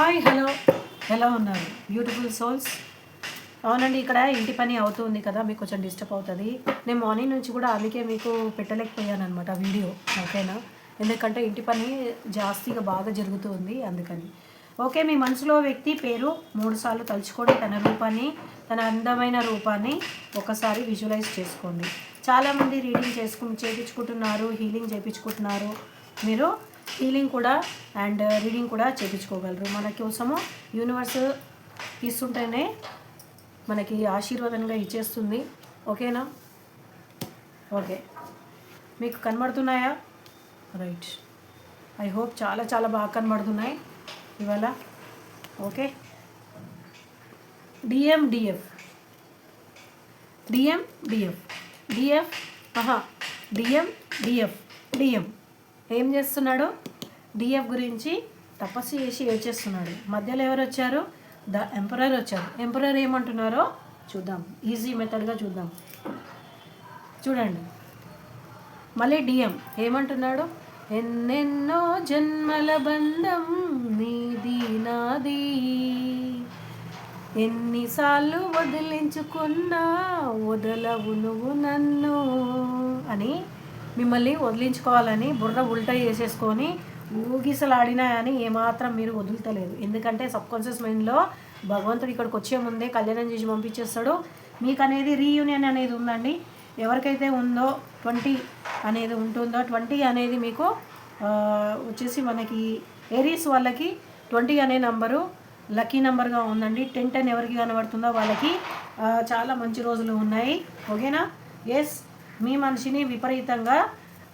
Hi hello. ఎలా ఉన్నారు? Beautiful souls అవునండి ఇక్కడ ఇంటి పని అవుతుంది కదా మీకు కొంచెం డిస్టర్బ్ అవుతుంది. నేను మార్నింగ్ నుంచి కూడా అందుకే మీకు పెట్టలేకపోయాను అనమాట వీడియో ఓకేనా? ఎందుకంటే ఇంటి పని జాస్తిగా బాగా జరుగుతుంది అందుకని. ఓకే మీ మనసులో వ్యక్తి పేరు మూడుసార్లు తలుచుకొని తన రూపాన్ని తన అందమైన రూపాన్ని ఒకసారి విజువలైజ్ చేసుకోండి. చాలామంది రీడింగ్ చేసుకు చేయించుకుంటున్నారు హీలింగ్ చేయించుకుంటున్నారు మీరు హీలింగ్ కూడా అండ్ రీడింగ్ కూడా చేయించుకోగలరు మన కోసము యూనివర్స్ ఇస్తుంటేనే మనకి ఆశీర్వాదంగా ఇచ్చేస్తుంది. ఓకేనా? ఓకే. మీకు కనబడుతున్నాయా? రైట్. ఐ హోప్ చాలా చాలా బాగా కనబడుతున్నాయి. ఇవాళ. Okay. DM DF. DM DF. DF ఆహా. DM DF. డిఎం. ఏం చేస్తున్నాడు? డిఎఫ్ గురించి తపస్సు చేసి ఏడ్చేస్తున్నాడు మధ్యలో ఎవరు వచ్చారు? ద ఎంపరర్ వచ్చారు. ఎంపరర్ ఏమంటున్నారో చూద్దాం. ఈజీ మెథడ్గా చూద్దాం. చూడండి. మళ్ళీ డిఎం ఏమంటున్నాడు? ఎన్నెన్నో జన్మల బంధం నీది నాది. ఎన్నిసార్లు వదిలించుకున్నా వదలవు నువ్వు నన్ను అని మిమ్మల్ని వదిలించుకోవాలని బుర్ర ఉల్టా చేసేసుకొని ఊగిసలాడినా అని ఏమాత్రం మీరు వదులుతలేదు. ఎందుకంటే సబ్కాన్షియస్ మైండ్లో భగవంతుడు ఇక్కడికి వచ్చే ముందే కళ్యాణం చేసి పంపించేస్తాడు. మీకు అనేది రీయూనియన్ అనేది ఉందండి. ఎవరికైతే ఉందో ట్వంటీ అనేది ఉంటుందో ట్వంటీ అనేది మీకు వచ్చేసి మనకి ఏరీస్ వాళ్ళకి ట్వంటీ అనే నంబరు లక్కీ నెంబర్గా ఉందండి. టెన్ టెన్ ఎవరికి కనబడుతుందో వాళ్ళకి చాలా మంచి రోజులు ఉన్నాయి. ఓకేనా? ఎస్ మీ మనిషిని విపరీతంగా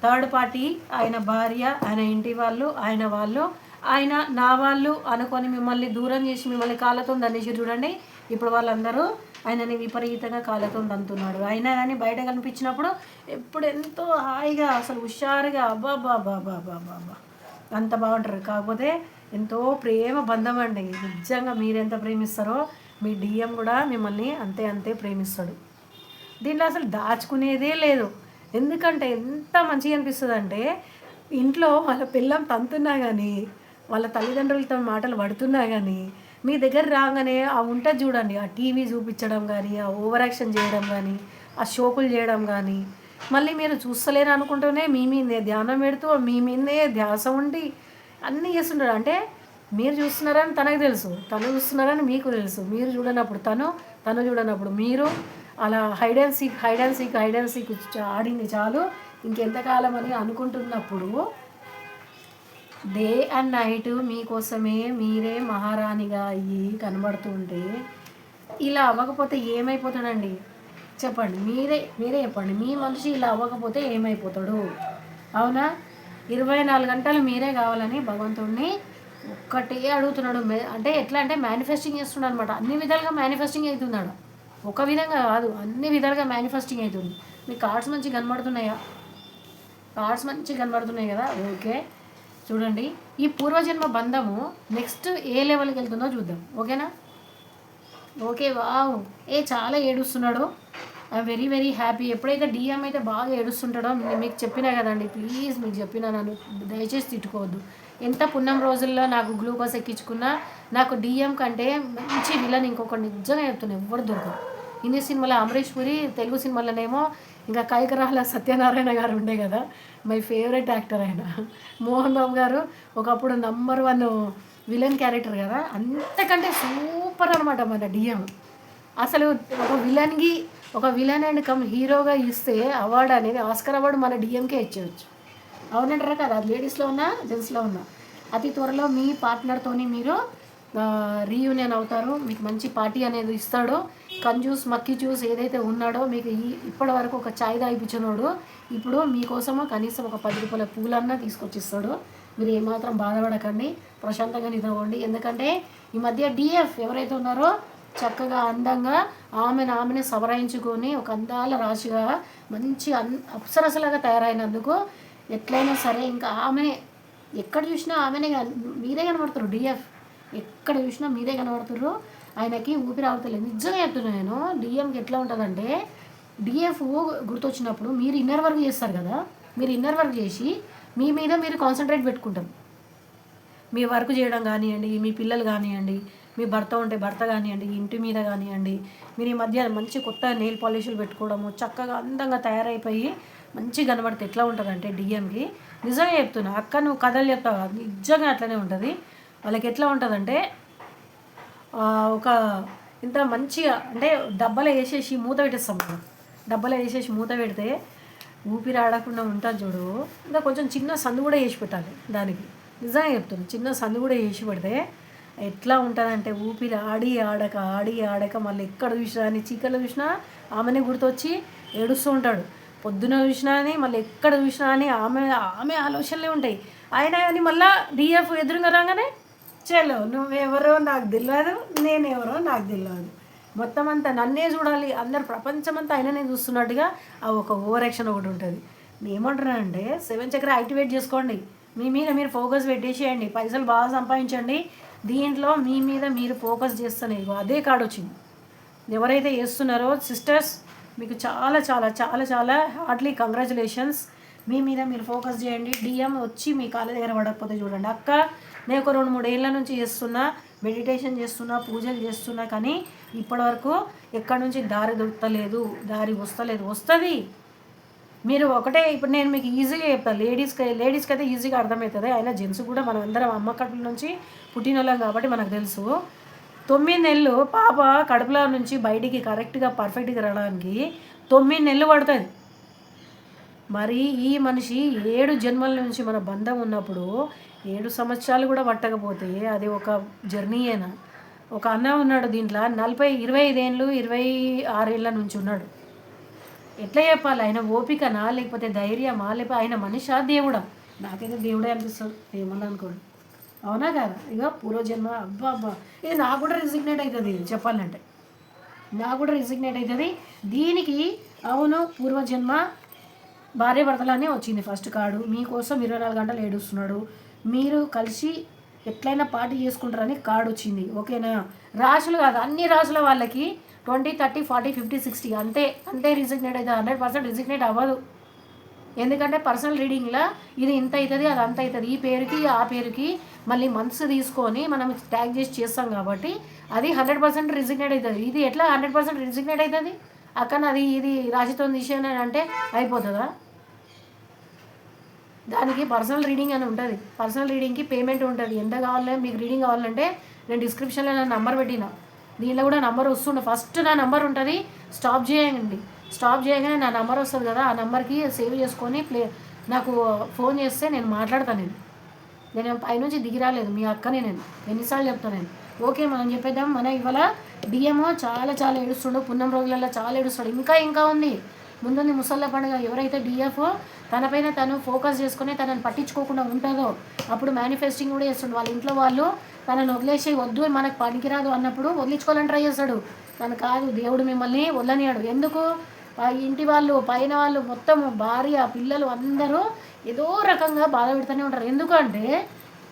థర్డ్ పార్టీ ఆయన భార్య ఆయన ఇంటి వాళ్ళు ఆయన వాళ్ళు ఆయన నా వాళ్ళు అనుకొని మిమ్మల్ని దూరం చేసి మిమ్మల్ని కాళ్ళతో దండేసి చూడండి. ఇప్పుడు వాళ్ళందరూ ఆయనని విపరీతంగా కాళ్ళతో దంతున్నాడు అయినా కానీ బయట కనిపించినప్పుడు ఎప్పుడు ఎంతో హాయిగా అసలు హుషారుగా అబ్బా బాబా బాబా బాబా అంత బాగుంటారు. కాకపోతే ఎంతో ప్రేమ బంధం అండి. నిజంగా మీరెంత ప్రేమిస్తారో మీ డిఎం కూడా మిమ్మల్ని అంతే అంతే ప్రేమిస్తాడు. దీంట్లో అసలు దాచుకునేదే లేదు. ఎందుకంటే ఎంత మంచిగా అనిపిస్తుంది అంటే ఇంట్లో వాళ్ళ పిల్లం తంతున్నా కానీ వాళ్ళ తల్లిదండ్రులతో మాటలు పడుతున్నా కానీ మీ దగ్గర రాగానే ఆ ఉంటుంది చూడండి ఆ టీవీ చూపించడం కానీ ఆ ఓవర్ యాక్షన్ చేయడం కానీ ఆ షోకులు చేయడం కానీ మళ్ళీ మీరు చూస్తలేరు అనుకుంటూనే మీ మీదే ధ్యానం పెడుతూ మీ మీదే ధ్యాస ఉండి అన్నీ చేస్తుంటారు. అంటే మీరు చూస్తున్నారని తనకు తెలుసు తను చూస్తున్నారని మీకు తెలుసు. మీరు చూడనప్పుడు తను తను చూడనప్పుడు మీరు అలా hide and seek hide and seek hide and seek ఆడింది చాలు. ఇంకెంతకాలం అని అనుకుంటున్నప్పుడు డే అండ్ నైట్ మీకోసమే మీరే మహారాణిగా అయ్యి కనబడుతుంటే ఇలా అవ్వకపోతే ఏమైపోతాడండి? చెప్పండి. మీరే మీరే చెప్పండి. మీ మనిషి ఇలా అవ్వకపోతే ఏమైపోతాడు? అవునా? ఇరవై నాలుగు గంటలు మీరే కావాలని భగవంతుడిని ఒక్కటే అడుగుతున్నాడు. అంటే ఎట్లా అంటే మేనిఫెస్టింగ్ చేస్తున్నాడు అనమాట అన్ని విధాలుగా మేనిఫెస్టింగ్ అవుతున్నాడు. ఒక విధంగా కాదు అన్ని విధాలుగా మేనిఫెస్టింగ్ అవుతుంది మీ కార్డ్స్ మంచిగా కనబడుతున్నాయా? కార్డ్స్ మంచిగా కనబడుతున్నాయి కదా? ఓకే. చూడండి. ఈ పూర్వజన్మ బంధము నెక్స్ట్ ఏ లెవెల్కి వెళ్తుందో చూద్దాం. ఓకేనా? Okay wow. ఏ చాలా ఏడుస్తున్నాడు. ఐఎమ్ వెరీ వెరీ హ్యాపీ ఎప్పుడైతే డిఎం అయితే బాగా ఏడుస్తుంటాడో నేను మీకు చెప్పినా కదండి ప్లీజ్ మీకు చెప్పినా నన్ను దయచేసి తిట్టుకోవద్దు. ఎంత పుణ్యం రోజుల్లో నాకు గ్లూకోజ్ ఎక్కించుకున్నా నాకు డిఎం కంటే మంచి విలన్ ఇంకొకటి నిజంగా చెప్తున్నాను ఎవరు దొరకదు హిందీ సినిమాలో అమరీష్ పురి తెలుగు సినిమాలోనేమో ఇంకా కైకరాల సత్యనారాయణ గారు ఉండే కదా. మై ఫేవరెట్ యాక్టర్ ఆయన. మోహన్ బాబు గారు ఒకప్పుడు నంబర్ వన్ విలన్ క్యారెక్టర్ కదా. అంతకంటే సూపర్ అనమాట మన డిఎం. అసలు ఒక విలన్కి ఒక విలన్ అండ్ కమ్ హీరోగా ఇస్తే అవార్డు అనేది ఆస్కర్ అవార్డు మన డిఎంకే ఇచ్చేయచ్చు. అవునంటారా కదా? లేడీస్లో ఉన్నా జెంట్స్లో ఉన్నా. అతి త్వరలో మీ పార్ట్నర్తోని మీరు రీయూనియన్ అవుతారు. మీకు మంచి పార్టీ అనేది ఇస్తాడు. కంజూస్ మక్కి జ్యూస్ ఏదైతే ఉన్నాడో మీకు ఈ ఇప్పటి వరకు ఒక చాయ్ తాగిపించినోడు ఇప్పుడు మీకోసము కనీసం ఒక పది రూపాయల పూలన్నా తీసుకొచ్చిస్తాడు. మీరు ఏమాత్రం బాధపడకండి ప్రశాంతంగా నిద్రపోండి. ఎందుకంటే ఈ మధ్య డిఎఫ్ ఎవరైతే ఉన్నారో చక్కగా అందంగా ఆమెను ఆమెను సవరాయించుకొని ఒక అందాల రాశిగా మంచి అన్ అప్సరసలాగా తయారైనందుకు ఎట్లయినా సరే ఇంకా ఆమె ఎక్కడ చూసినా ఆమెనే మీరే కనబడుతున్నారు డిఎఫ్. ఎక్కడ చూసినా మీరే కనబడుతున్నారు ఆయనకి ఊపిరి ఆగుతలేదు నిజంగా చెప్తున్నాను నేను డిఎంకి ఎట్లా ఉంటుందంటే డిఎఫ్ గుర్తొచ్చినప్పుడు మీరు ఇన్నర్ వర్క్ చేస్తారు కదా మీరు ఇన్నర్ వర్క్ చేసి మీ మీద మీరు కాన్సన్ట్రేట్ పెట్టుకుంటారు. మీ వర్క్ చేయడం కానివ్వండి మీ పిల్లలు కానివ్వండి మీ భర్త ఉంటే భర్త కానివ్వండి ఇంటి మీద కానివ్వండి మీరు ఈ మధ్య మంచి కొత్త నెయిల్ పాలిష్లు పెట్టుకోవడము చక్కగా అందంగా తయారైపోయి మంచి కనబడితే ఎట్లా ఉంటుందంటే డిఎంకి నిజంగా చెప్తున్నా అక్క నువ్వు కథలు చెప్తావు నిజంగా అట్లనే ఉంటుంది. వాళ్ళకి ఎట్లా ఉంటుందంటే ఒక ఇంత మంచిగా అంటే డబ్బాలో వేసేసి మూత పెట్టేస్తాం మనం. డబ్బాలో వేసేసి మూత పెడితే ఊపిరి ఆడకుండా ఉంటుంది చూడు. ఇంకా కొంచెం చిన్న సందు కూడా వేసి పెట్టాలి దానికి. నిజంగా చెప్తున్నాను చిన్న సందు కూడా వేసి పెడితే ఎట్లా ఉంటుందంటే ఊపిరి ఆడి ఆడక ఆడి ఆడక మళ్ళీ ఎక్కడ చూసినా అని చీకట్లో చూసినా ఆమెనే గుర్తొచ్చి ఏడుస్తూ ఉంటాడు. పొద్దున చూసినా అని మళ్ళీ ఎక్కడ చూసినా అని ఆమె ఆమె ఆలోచనలే ఉంటాయి. ఆయన కానీ మళ్ళీ డిఎఫ్ ఎదురుగా రాగానే చలో నువ్వెవరో నాకు తెలియదు నేనెవరో నాకు తెలియదు మొత్తం అంతా నన్నే చూడాలి. అందరు ప్రపంచమంతా ఆయననే చూస్తున్నట్టుగా ఆ ఒక ఓవర్ యాక్షన్ ఒకటి ఉంటుంది. ఏమంటున్నానంటే సెవెన్ చక్ర యాక్టివేట్ చేసుకోండి. మీ మీద మీరు ఫోకస్ పెట్టేసేయండి. పైసలు బాగా సంపాదించండి. దీంట్లో మీ మీద మీరు ఫోకస్ చేస్తూనే అదే కార్డు వచ్చింది. ఎవరైతే చేస్తున్నారో సిస్టర్స్ మీకు చాలా చాలా చాలా చాలా హార్ట్లీ కంగ్రాచులేషన్స్. మీ మీద మీరు ఫోకస్ చేయండి. డిఎం వచ్చి మీ కాళ్ళ దగ్గర పడకపోతే చూడండి. అక్క నేను ఒక రెండు మూడు ఏళ్ళ నుంచి చేస్తున్నా మెడిటేషన్ చేస్తున్నా పూజలు చేస్తున్నా కానీ ఇప్పటివరకు ఎక్కడి నుంచి దారి దొరకలేదు దారి వస్తలేదు. వస్తుంది. మీరు ఒకటే ఇప్పుడు నేను మీకు ఈజీగా చెప్తాను లేడీస్కి లేడీస్కి అయితే ఈజీగా అర్థమవుతుంది. అయినా జెంట్స్ కూడా మనం అందరం అమ్మకట్ల నుంచి పుట్టిన వాళ్ళం కాబట్టి మనకు తెలుసు. తొమ్మిది నెలలు పాప కడుపులో నుంచి బయటికి కరెక్ట్గా పర్ఫెక్ట్గా రావడానికి తొమ్మిది నెలలు పడుతుంది. మరి ఈ మనిషి ఏడు జన్మల నుంచి మన బంధం ఉన్నప్పుడు ఏడు సంవత్సరాలు కూడా పట్టకపోతే అది ఒక జర్నీయేనా ఒక అన్న ఉన్నాడు దీంట్లో నలభై ఇరవై ఐదేళ్ళు ఇరవై ఆరేళ్ళ నుంచి ఉన్నాడు. ఎట్లా చెప్పాలి? ఆయన ఓపికనా? లేకపోతే ధైర్యమా? లేకపోతే ఆయన మనిషా? దేవుడా? నాకైతే దేవుడే అనిపిస్తుంది ఏమన్నా అనుకోండి. అవునా కదా? ఇక పూర్వజన్మ అబ్బా అబ్బా. ఇది నాకు కూడా రిజిగ్నేట్ అవుతుంది చెప్పాలంటే. నాకు కూడా రిజిగ్నేట్ అవుతుంది దీనికి అవును పూర్వజన్మ భార్య భర్తలానే వచ్చింది ఫస్ట్ కార్డు. మీకోసం ఇరవై నాలుగు గంటలు ఏడుస్తున్నాడు. మీరు కలిసి ఎట్లయినా పార్టీ చేసుకుంటారని కార్డు వచ్చింది. ఓకేనా? రాశులు కాదు అన్ని రాశుల వాళ్ళకి twenty thirty forty fifty sixty అంతే. అంతే రిజిగ్నేట్ అవుతుంది హండ్రెడ్ పర్సెంట్ రిజిగ్నేట్ అవ్వదు. ఎందుకంటే పర్సనల్ రీడింగ్లో ఇది ఇంత అవుతుంది అది అంత అవుతుంది ఈ పేరుకి ఆ పేరుకి మళ్ళీ మంత్స్ తీసుకొని మనం ట్యాగ్ చేసి చేస్తాం కాబట్టి అది హండ్రెడ్ పర్సెంట్ రిజిగ్నేట్ అవుతుంది ఇది ఎట్లా హండ్రెడ్ పర్సెంట్ రిజిగ్నేట్ అవుతుంది అక్కడ అది ఇది రాశితో తీసేయని అంటే అయిపోతుందా? దానికి పర్సనల్ రీడింగ్ అని ఉంటుంది. పర్సనల్ రీడింగ్కి పేమెంట్ ఉంటుంది. ఎంత కావాలో మీకు రీడింగ్ కావాలంటే నేను డిస్క్రిప్షన్లో నా నంబర్ పెట్టిన. దీనిలో కూడా నంబర్ వస్తుండే. ఫస్ట్ నా నంబర్ ఉంటుంది స్టాప్ చేయండి. స్టాప్ చేయగానే నా నంబర్ వస్తుంది కదా ఆ నెంబర్కి సేవ్ చేసుకొని ప్లే నాకు ఫోన్ చేస్తే నేను మాట్లాడతాను నేను. నేను పైనుంచి దిగి రాలేదు. మీ అక్కనే నేను. ఎన్నిసార్లు చెప్తాను నేను. ఓకే మనం చెప్పేద్దాం. మన ఇవాళ డిఎంఓ చాలా చాలా ఏడుస్తుండు. పున్నం రోజులలో చాలా ఏడుస్తాడు. ఇంకా ఇంకా ఉంది. ముందుంది ముసళ్ళ పండుగ. ఎవరైతే డిఎఫ్ తనపైన తను ఫోకస్ చేసుకుని తనని పట్టించుకోకుండా ఉంటుందో అప్పుడు మేనిఫెస్టింగ్ కూడా చేస్తుండు. వాళ్ళ ఇంట్లో వాళ్ళు తనను వదిలేసి వద్దు మనకు పనికిరాదు అన్నప్పుడు వదిలించుకోవాలని ట్రై చేస్తాడు. తను కాదు దేవుడు మిమ్మల్ని వదలనియాడు ఎందుకు? ఇంటి వాళ్ళు పైన వాళ్ళు మొత్తం భార్య పిల్లలు అందరూ ఏదో రకంగా బాధ పెడుతూనే ఉంటారు. ఎందుకంటే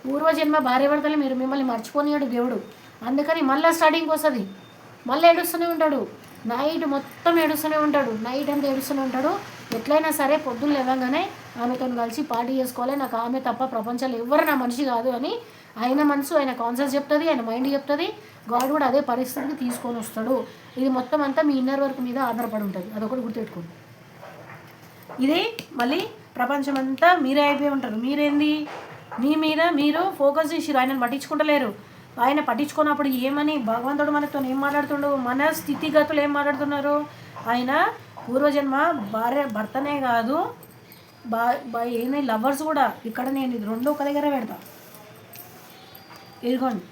పూర్వజన్మ భార్య భర్తలు మీరు మిమ్మల్ని మర్చిపోనియాడు దేవుడు. అందుకని మళ్ళీ స్టార్టింగ్కి వస్తుంది మళ్ళీ ఏడుస్తూనే ఉంటాడు. నైట్ మొత్తం ఏడుస్తూనే ఉంటాడు. నైట్ అంతా ఏడుస్తూనే ఉంటాడు. ఎట్లయినా సరే పొద్దున్న లేవగానే ఆమెతో కలిసి పార్టీ చేసుకోవాలి. నాకు ఆమె తప్ప ప్రపంచంలో ఎవరు నా మనిషి కాదు అని ఆయన మనసు ఆయన కాన్సెప్ట్ చెప్తుంది ఆయన మైండ్ చెప్తుంది. గాడ్ కూడా అదే పరిస్థితికి తీసుకొని వస్తాడు. ఇది మొత్తం అంతా మీ ఇన్నర్ వర్క్ మీద ఆధారపడి ఉంటుంది. అదొకటి గుర్తుపెట్టుకోండి. ఇది మళ్ళీ ప్రపంచం అంతా మీరే అయిపోయి ఉంటారు. మీరేంది? మీ మీద మీరు ఫోకస్ చేసి ఆయనను పట్టించుకుంటలేరు. ఆయన పట్టించుకున్నప్పుడు ఏమని? భగవంతుడు మనతో ఏం మాట్లాడుతుండు? మన స్థితిగతులు ఏం మాట్లాడుతున్నారు? ఆయన పూర్వజన్మ భార్య భర్తనే కాదు బా బా ఏంది లవర్స్ కూడా. ఇక్కడ నేను ఇది రెండు ఒక దగ్గర పెడతా. ఇదిగోండి.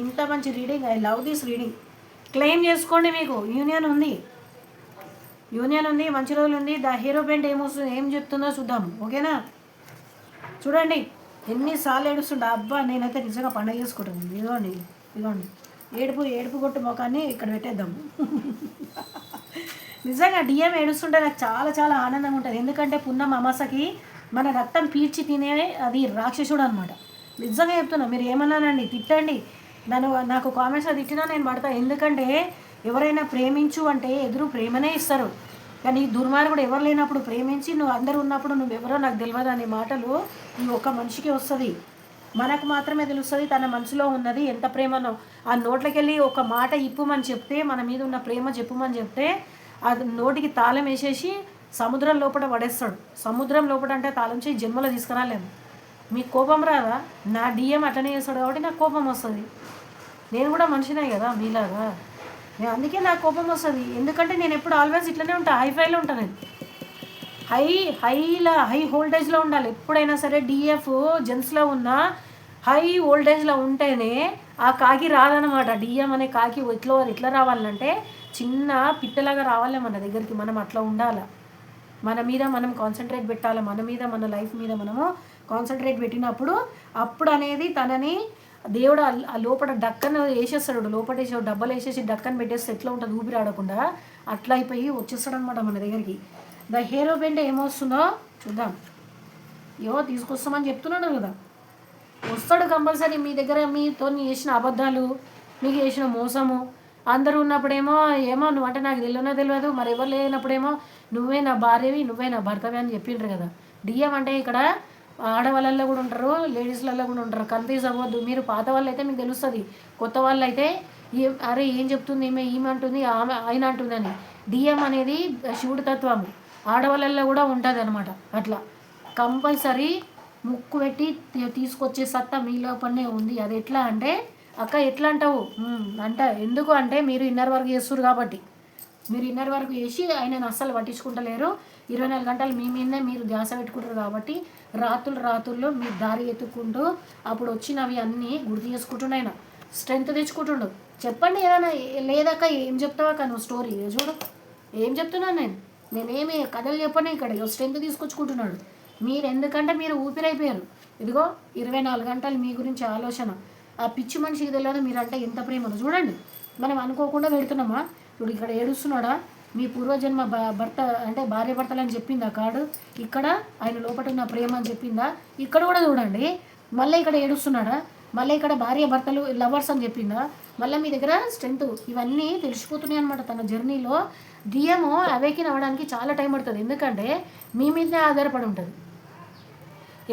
ఇంత మంచి reading. I love this reading. Claim చేసుకోండి మీకు. యూనియన్ ఉంది. యూనియన్ ఉంది మంచి రోజులు ఉంది. ద హీరో పెయింట్ ఏమొస్తుంది ఏం చెప్తుందో చూద్దాం. ఓకేనా? చూడండి. ఎన్నిసార్లు ఏడుస్తుండే అబ్బా నేనైతే నిజంగా పండగ చేసుకుంటాను. ఇదిగోండి ఇదిగోండి. ఏడుపు ఏడుపు కొట్టు మొఖాన్ని ఇక్కడ పెట్టేద్దాం. నిజంగా డిఎం ఏడుస్తుంటే నాకు చాలా చాలా ఆనందంగా ఉంటుంది. ఎందుకంటే పున్నం అమాసకి మన రక్తం పీల్చి తినే అది రాక్షసుడు అనమాట నిజంగా చెప్తున్నా మీరు ఏమన్నానండి తిట్టండి. నన్ను నాకు కామెంట్స్లో తిట్టినా నేను పడతా. ఎందుకంటే ఎవరైనా ప్రేమించు అంటే ఎదురు ప్రేమనే ఇస్తారు. కానీ దుర్మార్గుడు ఎవరు లేనప్పుడు ప్రేమించి నువ్వు అందరు ఉన్నప్పుడు నువ్వు ఎవరో నాకు తెలియదు అనే మాటలు ఈ ఒక మనిషికి వస్తుంది. మనకు మాత్రమే తెలుస్తుంది తన మనసులో ఉన్నది ఎంత ప్రేమనో. ఆ నోట్లకెళ్ళి ఒక మాట ఇప్పుమని చెప్తే మన మీద ఉన్న ప్రేమ చెప్పుమని చెప్తే అది నోటికి తాళం వేసేసి సముద్రం లోపల పడేస్తాడు. సముద్రం లోపల అంటే తాళం చేసి జన్మలో తీసుకురాలేము. మీకు కోపం రాదా? నా డిఎం అట్లనే చేస్తాడు కాబట్టి నాకు కోపం వస్తుంది. నేను కూడా మనిషినే కదా మీలాగా. అందుకే నాకు కోపం వస్తుంది. ఎందుకంటే నేను ఎప్పుడు ఆల్వేస్ ఇట్లనే ఉంటాను హైఫైలో ఉంటాను నేను. హై హైలా హై వోల్టేజ్లో ఉండాలి. ఎప్పుడైనా సరే డిఎఫ్ జెంట్స్లో ఉన్న హై ఓల్డేజ్లో ఉంటేనే ఆ కాకి రాదనమాట డిఎం అనే కాకి ఎట్లా ఎట్లా రావాలంటే చిన్న పిట్టలాగా రావాలి మన దగ్గరికి. మనం అట్లా ఉండాలి? మన మీద మనం కాన్సన్ట్రేట్ పెట్టాలి? మన మీద మన లైఫ్ మీద మనము కాన్సన్ట్రేట్ పెట్టినప్పుడు అప్పుడు అనేది తనని దేవుడు ఆ- లోపల డక్కన వేసేస్తాడు. లోపల వేసి డబ్బలు వేసేసి డక్కన పెట్టేస్తే ఎట్లా ఉంటుంది? ఊపిరాడకుండా అట్లా అయిపోయి వచ్చేస్తాడు అనమాట మన దగ్గరికి. ద హీరో పెంట ఏమొస్తుందో చూద్దాం. ఏవో తీసుకొస్తామని చెప్తున్నాడు కదా. వస్తాడు కంపల్సరీ మీ దగ్గర మీతో చేసిన అబద్ధాలు మీకు చేసిన మోసము. అందరూ ఉన్నప్పుడేమో ఏమో నువ్వు అంటే నాకు తెలియనో తెలియదు మరి ఎవరు లేనప్పుడేమో నువ్వే నా భార్యవి నువ్వే నా భర్తవి అని చెప్పిండ్రు కదా. డిఎం అంటే ఇక్కడ ఆడవాళ్ళల్లో కూడా ఉంటారు లేడీస్లలో కూడా ఉంటారు. కన్ఫ్యూజ్ అవ్వద్దు. మీరు పాత వాళ్ళు అయితే మీకు తెలుస్తుంది. కొత్త వాళ్ళు అయితే అరే ఏం చెప్తుంది ఈమె ఈమె అంటుంది ఆమె ఆయన అంటుందని. డిఎం అనేది శివుడి తత్వము. ఆడవాళ్ళల్లో కూడా ఉంటుంది అనమాట అట్లా. కంపల్సరీ ముక్కు పెట్టి తీసుకొచ్చే సత్తా మీ లోపలనే ఉంది. అది ఎట్లా అంటే అక్క ఎట్లా అంటావు అంట ఎందుకు అంటే మీరు ఇన్నర్ వర్క్ చేస్తారు కాబట్టి. మీరు ఇన్నర్ వర్క్ చేసి ఆయన అస్సలు పట్టించుకుంటలేరు. ఇరవై నాలుగు గంటలు మీ మీదనే మీరు ధ్యాస పెట్టుకుంటారు కాబట్టి రాత్రులు రాత్రుల్లో మీరు దారి ఎత్తుకుంటూ అప్పుడు వచ్చినవి అన్నీ గుర్తు చేసుకుంటుండు ఆయన. స్ట్రెంగ్త్ తెచ్చుకుంటుండు. చెప్పండి ఏదైనా ఏ- లేదాక ఏం చెప్తావా నువ్వు స్టోరీ? చూడు. ఏం చెప్తున్నాను నేను? నేనేమి కథలు చెప్పను ఇక్కడ. స్ట్రెంత్ స్ట్రెంగ్త్ తీసుకొచ్చుకుంటున్నాడు. మీరు ఎందుకంటే మీరు ఊపిరైపోయారు. ఇదిగో ఇరవై నాలుగు గంటలు మీ గురించి ఆలోచన. ఆ పిచ్చి మనిషికి తెలియదు మీరంటే ఎంత ప్రేమను చూడండి. మనం అనుకోకుండా పెడుతున్నామా? ఇప్పుడు ఇక్కడ ఏడుస్తున్నాడా? మీ పూర్వజన్మ భర్త అంటే భార్య భర్తలు అని చెప్పిందా కాడు ఇక్కడ ఆయన లోపల ఉన్న ప్రేమ అని చెప్పిందా? ఇక్కడ కూడా చూడండి. మళ్ళీ ఇక్కడ ఏడుస్తున్నాడా? మళ్ళీ ఇక్కడ భార్య భర్తలు లవర్స్ అని చెప్పిందా? మళ్ళీ మీ దగ్గర స్ట్రెంత్ ఇవన్నీ తెలిసిపోతున్నాయి అనమాట తన జర్నీలో డిఎం అవేకిన్ అవ్వడానికి చాలా టైం పడుతుంది. ఎందుకంటే మీ మీదే ఆధారపడి ఉంటుంది.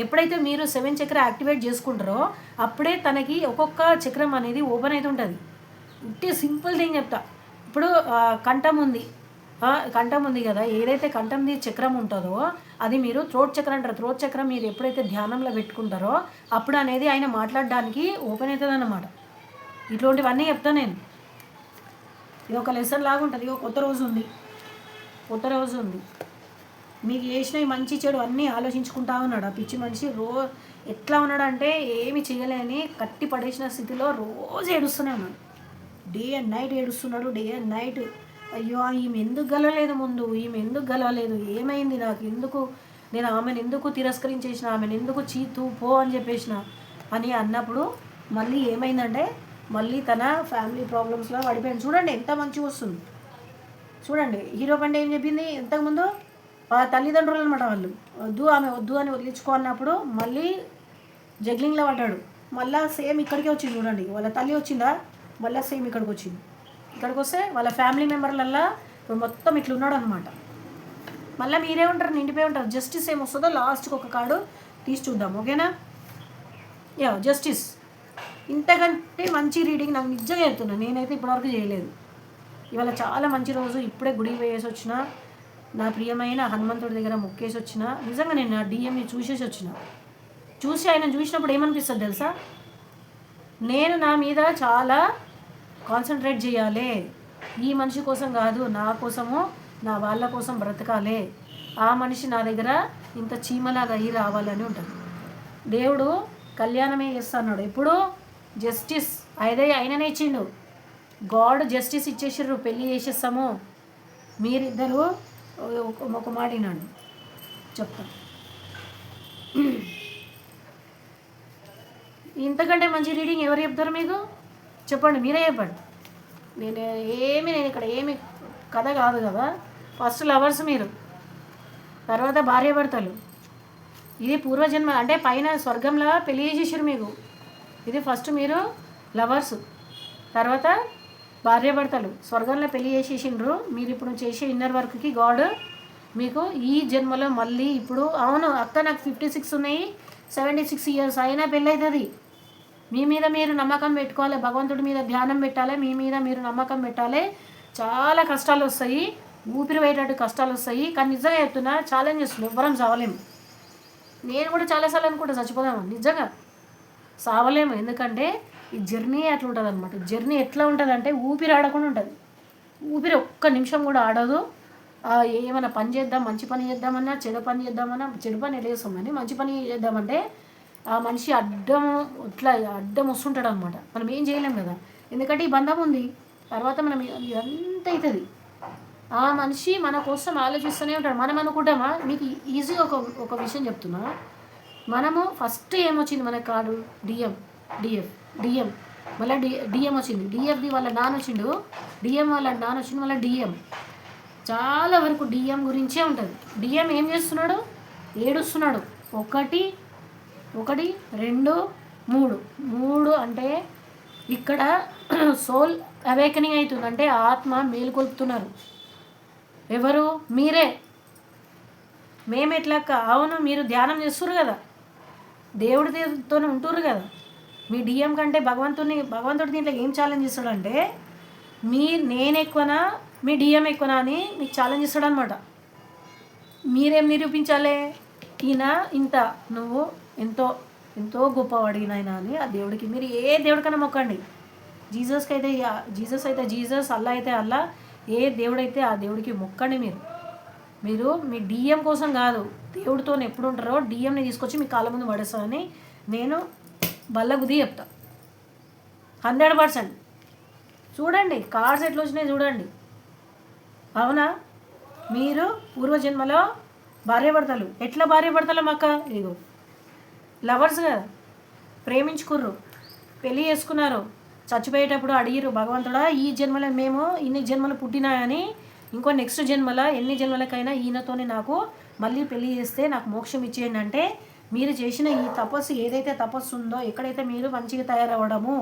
ఎప్పుడైతే మీరు సెవెన్ చక్ర యాక్టివేట్ చేసుకుంటారో అప్పుడే తనకి ఒక్కొక్క చక్రం అనేది ఓపెన్ అయితే ఉంటుంది. ఇట్టి సింపుల్ థింగ్ చెప్తా. ఇప్పుడు కంఠం ఉంది. కంఠం ఉంది కదా. ఏదైతే కంఠంది చక్రం ఉంటుందో అది మీరు త్రోట్ చక్రం అంటారు. త్రోట్ చక్రం మీరు ఎప్పుడైతే ధ్యానంలో పెట్టుకుంటారో అప్పుడు అనేది ఆయన మాట్లాడడానికి ఓపెన్ అవుతుంది అన్నమాట ఇటువంటివన్నీ చెప్తాను నేను. ఇది ఒక లెసన్ లాగా ఉంటుంది. ఒక కొత్త రోజు ఉంది. కొత్త రోజు ఉంది. మీకు చేసినవి మంచి చెడు అన్నీ ఆలోచించుకుంటా ఉన్నాడు. ఆ పిచ్చి మనిషి రో ఎట్లా ఉన్నాడు అంటే ఏమి చేయలేని కట్టి పడేసిన స్థితిలో రోజు ఏడుస్తూనే ఉన్నాడు. డే అండ్ నైట్ ఏడుస్తున్నాడు. డే అండ్ నైట్ అయ్యో ఈమె ఎందుకు గలవలేదు ముందు? ఈమె ఎందుకు గలవలేదు ఏమైంది నాకు? ఎందుకు నేను ఆమెను ఎందుకు తిరస్కరించేసిన? ఆమెను ఎందుకు చీతు పో అని చెప్పేసిన అని అన్నప్పుడు మళ్ళీ ఏమైందంటే మళ్ళీ తన ఫ్యామిలీ ప్రాబ్లమ్స్లో పడిపోయింది. చూడండి ఎంత మంచిగా వస్తుంది. చూడండి హీరో పండే ఏం చెప్పింది? ఇంతకుముందు ఆ తల్లిదండ్రులు అనమాట వాళ్ళు. వద్దు ఆమె వద్దు అని వదిలించుకో అన్నప్పుడు మళ్ళీ జగ్లింగ్లో పడ్డాడు. మళ్ళీ సేమ్ ఇక్కడికే వచ్చింది చూడండి. వాళ్ళ తల్లి వచ్చిందా? మళ్ళీ సేమ్ ఇక్కడికి వచ్చింది. ఇక్కడికి వస్తే వాళ్ళ ఫ్యామిలీ మెంబర్లల్లా ఇప్పుడు మొత్తం ఇట్లా ఉన్నాడు అనమాట మళ్ళీ మీరే ఉంటారు నిండిపోయి ఉంటారు. జస్టిస్ ఏం వస్తుందో లాస్ట్కి ఒక కార్డు తీసి చూద్దాం. ఓకేనా యా జస్టిస్ ఇంతకంటే మంచి రీడింగ్ నాకు నిజంగా చెప్తున్నా నేనైతే ఇప్పటివరకు చేయలేదు. ఇవాళ చాలా మంచి రోజు ఇప్పుడే గుడికి పోయేసి వచ్చిన నా ప్రియమైన హనుమంతుడి దగ్గర మొక్కేసి వచ్చిన నిజంగా నేను నా డిఎంని చూసేసి వచ్చిన. చూసి ఆయన చూసినప్పుడు ఏమనిపిస్తుంది తెలుసా? నేను నా మీద చాలా కాన్సన్ట్రేట్ చేయాలి. ఈ మనిషి కోసం కాదు నా కోసము నా వాళ్ళ కోసం బ్రతకాలి. ఆ మనిషి నా దగ్గర ఇంత చీమలాగా అయ్యి రావాలని ఉంటుంది. దేవుడు కళ్యాణమే చేస్తున్నాడు. ఎప్పుడు? జస్టిస్ అదే ఆయననే ఇచ్చిండు. గాడ్ జస్టిస్ ఇచ్చేసారు పెళ్ళి చేసేస్తాము. మీరిద్దరు ఒక- మాట వినండి. చెప్తాను ఇంతకంటే మంచి రీడింగ్ ఎవరు చెప్తారు మీకు? చెప్పండి మీరే చెప్పండి. నేను ఏమి నేను ఇక్కడ ఏమి కథ కాదు కదా. ఫస్ట్ లవర్స్ మీరు. తర్వాత భార్యాభర్తలు. ఇది పూర్వజన్మ అంటే పైన స్వర్గంలో పెళ్ళి చేసేసారు మీకు. ఇది ఫస్ట్ మీరు లవర్స్. తర్వాత భార్యాభర్తలు. స్వర్గంలో పెళ్ళి చేసేసిండ్రు. మీరు ఇప్పుడు చేసే ఇన్నర్ వర్క్కి గాడ్ మీకు ఈ జన్మలో మళ్ళీ ఇప్పుడు అవును అక్క నాకు ఫిఫ్టీ సిక్స్ ఉన్నాయి సెవెంటీ సిక్స్ ఇయర్స్ అయినా పెళ్ళైతుంది. మీ మీద మీరు నమ్మకం పెట్టుకోవాలి భగవంతుడి మీద ధ్యానం పెట్టాలి మీ మీద మీరు నమ్మకం పెట్టాలి. చాలా కష్టాలు వస్తాయి ఊపిరి పోయేటట్టు కష్టాలు వస్తాయి. కానీ నిజంగా చెప్తున్నా ఛాలెంజెస్ ఎవ్వరం చావలేము. నేను కూడా చాలాసార్లు అనుకుంటా చచ్చిపోదాము నిజంగా. సావలేము. ఎందుకంటే ఈ జర్నీ అట్లా ఉంటుంది అనమాట జర్నీ ఎట్లా ఉంటుంది అంటే ఊపిరి ఆడకుండా ఉంటుంది. ఊపిరి ఒక్క నిమిషం కూడా ఆడదు. ఏమైనా పని చేద్దాం మంచి పని చేద్దామన్నా చెడు పని చేద్దామన్నా చెడు పని లేస్తాం కానీ మంచి పని చేద్దామంటే ఆ మనిషి అడ్డం ఇట్లా అడ్డం వస్తుంటాడు అనమాట మనం ఏం చేయలేం కదా. ఎందుకంటే ఈ బంధం ఉంది. తర్వాత మనం ఇదంతా అవుతుంది ఆ మనిషి మన కోసం ఆలోచిస్తూనే ఉంటాడు. మనం అనుకుంటామా? మీకు ఈజీగా ఒక ఒక విషయం చెప్తున్నా. మనము ఫస్ట్ ఏమొచ్చింది మన కార్డు? డిఎం డిఎఫ్ డిఎం మళ్ళీ డి డిఎం వచ్చింది. డిఎఫ్ది వాళ్ళ నాన్న వచ్చిండు. డిఎం వాళ్ళ నాన్న వచ్చింది మళ్ళీ డిఎం చాలా వరకు డిఎం గురించే ఉంటుంది. డిఎం ఏం చేస్తున్నాడు? ఏడుస్తున్నాడు. ఒకటి ఒకటి రెండు మూడు. మూడు అంటే ఇక్కడ సోల్ అవేకనింగ్ అవుతుంది అంటే ఆత్మ మేలుకొల్పుతున్నారు. ఎవరు? మీరే. మేము ఎట్లా అవును మీరు ధ్యానం చేస్తున్నారు కదా. దేవుడితోనే ఉంటున్నారు కదా. మీ డిఎం కంటే భగవంతుని భగవంతుడి దీంట్లో ఏం ఛాలెంజ్ చేస్తాడంటే మీ నేను ఎక్కువనా మీ డిఎం ఎక్కువనా అని మీకు ఛాలెంజ్ ఇస్తాడు అనమాట మీరేం నిరూపించాలి? ఈయన ఇంత నువ్వు ఎంతో ఎంతో గొప్పవాడిన ఆయన అని ఆ దేవుడికి మీరు ఏ దేవుడికైనా మొక్కండి. జీసస్కి అయితే జీసస్ అయితే జీసస్ అల్లా అయితే అల్లా ఏ దేవుడైతే ఆ దేవుడికి మొక్కండి మీరు. మీరు మీ డిఎం కోసం కాదు దేవుడితో ఎప్పుడు ఉంటారో డిఎంని తీసుకొచ్చి మీ కాళ్ళ ముందు పడేస్తానని నేను బల్లగుది చెప్తా. Hundred percent. చూడండి కార్స్ ఎట్లా వచ్చినాయి చూడండి. అవునా? మీరు పూర్వజన్మలో భార్యాభర్తలు. ఎట్లా భార్యాభర్తలు మక్క ఇదిగో. లవర్స్ కదా. ప్రేమించుకుర్రు. పెళ్ళి చేసుకున్నారు. చచ్చిపోయేటప్పుడు అడిగిరు భగవంతుడా ఈ జన్మలో మేము ఇన్ని జన్మలు పుట్టినాయని ఇంకో నెక్స్ట్ జన్మల ఎన్ని జన్మలకైనా ఈయనతోనే నాకు మళ్ళీ పెళ్ళి చేస్తే నాకు మోక్షం ఇచ్చేయండి అంటే మీరు చేసిన ఈ తపస్సు ఏదైతే తపస్సు ఉందో ఎక్కడైతే మీరు మంచిగా తయారవ్వడము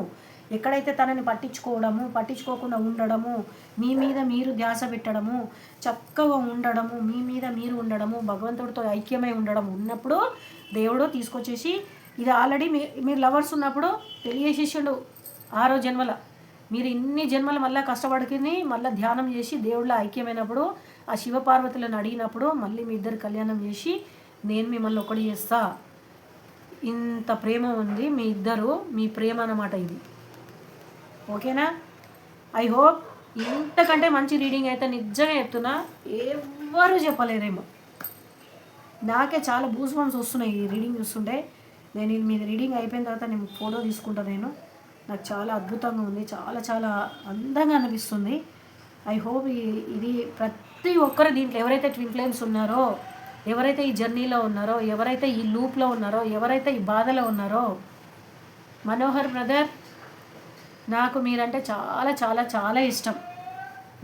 ఎక్కడైతే తనని పట్టించుకోవడము పట్టించుకోకుండా ఉండడము మీ మీద మీరు ధ్యాస పెట్టడము చక్కగా ఉండడము మీ మీద మీరు ఉండడము భగవంతుడితో ఐక్యమై ఉండడం ఉన్నప్పుడు దేవుడు తీసుకొచ్చేసి ఇది ఆల్రెడీ మీ మీరు లవర్స్ ఉన్నప్పుడు తెలియజేసేసాడు ఆరో జన్మల. మీరు ఇన్ని జన్మలు మళ్ళీ కష్టపడుకుని మళ్ళీ ధ్యానం చేసి దేవుళ్ళ ఐక్యమైనప్పుడు ఆ శివపార్వతులను అడిగినప్పుడు మళ్ళీ మీ ఇద్దరు కళ్యాణం చేసి నేను మిమ్మల్ని ఒకటి చేస్తా. ఇంత ప్రేమ ఉంది మీ ఇద్దరు మీ ప్రేమ అన్నమాట ఇది. ఓకేనా? ఐ హోప్ ఇంతకంటే మంచి రీడింగ్ అయితే నిజంగా చెప్తున్నా ఎవ్వరూ చెప్పలేరేమో. నాకే చాలా బూస్ వస్తున్నాయి ఈ రీడింగ్ చూస్తుంటే. నేను ఇది మీ రీడింగ్ అయిపోయిన తర్వాత నేను ఫోటో తీసుకుంటాను నేను. నాకు చాలా అద్భుతంగా ఉంది చాలా చాలా అందంగా అనిపిస్తుంది. ఐ హోప్ ఇది ప్రతి ప్రతి ఒక్కరు దీంట్లో ఎవరైతే ట్విన్ ఫ్లేమ్స్ ఉన్నారో ఎవరైతే ఈ జర్నీలో ఉన్నారో ఎవరైతే ఈ లూప్లో ఉన్నారో ఎవరైతే ఈ బాధలో ఉన్నారో మనోహర్ బ్రదర్ నాకు మీరంటే చాలా చాలా చాలా ఇష్టం.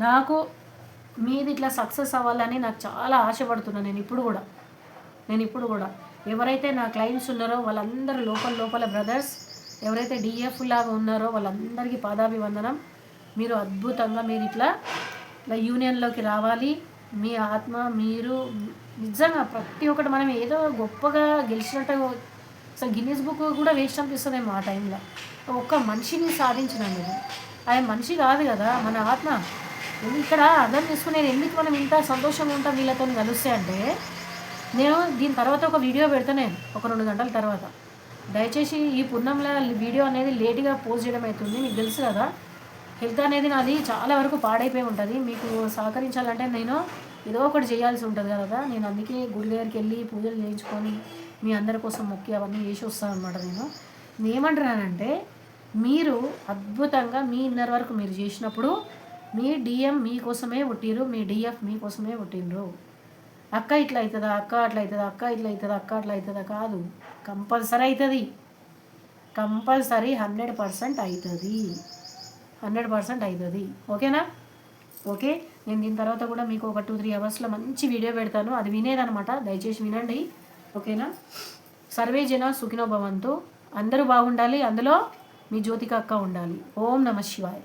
నాకు మీది ఇట్లా సక్సెస్ అవ్వాలని నాకు చాలా ఆశపడుతున్నాను నేను ఇప్పుడు కూడా. నేను ఇప్పుడు కూడా. ఎవరైతే నా క్లయింట్స్ ఉన్నారో వాళ్ళందరూ లోపల లోపల బ్రదర్స్ ఎవరైతే డిఎఫ్ లాగా ఉన్నారో వాళ్ళందరికీ పాదాభివందనం. మీరు అద్భుతంగా మీరు ఇట్లా యూనియన్లోకి రావాలి. మీ ఆత్మ మీరు నిజంగా ప్రతి ఒక్కటి మనం ఏదో గొప్పగా గెలిచినట్టు అసలు గిన్నీస్ బుక్ కూడా వేస్ట్ అనిపిస్తుంది మా టైంలో. ఒక్క మనిషిని సాధించిన నేను ఆయన మనిషి కాదు కదా మన ఆత్మ. ఇక్కడ అర్థం చేసుకునేది ఎందుకు మనం ఇంత సంతోషంగా ఉంటాం వీళ్ళతో కలిస్తే అంటే నేను దీని తర్వాత ఒక వీడియో పెడతాను ఒక రెండు గంటల తర్వాత. దయచేసి ఈ పున్నంలో వీడియో అనేది లేట్గా పోస్ట్ చేయడం అవుతుంది మీకు తెలుసు కదా. హెల్త్ అనేది నాది చాలా వరకు పాడైపోయి ఉంటుంది. మీకు సహకరించాలంటే నేను ఏదో ఒకటి చేయాల్సి ఉంటుంది కదా. నేను అందుకే గుడి దగ్గరికి వెళ్ళి పూజలు చేయించుకొని మీ అందరి కోసం మొక్కి అవన్నీ చేసి వస్తాను అనమాట నేను. ఏమంటున్నానంటే మీరు అద్భుతంగా మీ ఇన్నర్ వరకు మీరు చేసినప్పుడు మీ డిఎం మీకోసమే పుట్టిరు మీ డిఎఫ్ మీకోసమే పుట్టిండ్రు అక్క ఇట్లా అవుతుందా అక్క అట్లా అవుతుందా అక్క ఇట్లా అవుతుందా అక్క అట్లా అవుతుందా కాదు. కంపల్సరీ అవుతుంది కంపల్సరీ హండ్రెడ్ పర్సెంట్ అవుతుంది హండ్రెడ్ పర్సెంట్ అవుతుంది ఓకేనా? ఓకే? నేను దీని తర్వాత కూడా మీకు ఒక టూ త్రీ అవర్స్లో మంచి వీడియో పెడతాను. అది వినేదనమాట దయచేసి వినండి. ఓకేనా? సర్వే జన సుఖినోభవంతో అందరూ బాగుండాలి. అందులో మీ జ్యోతిక అక్క ఉండాలి. ఓం నమ శివాయ్.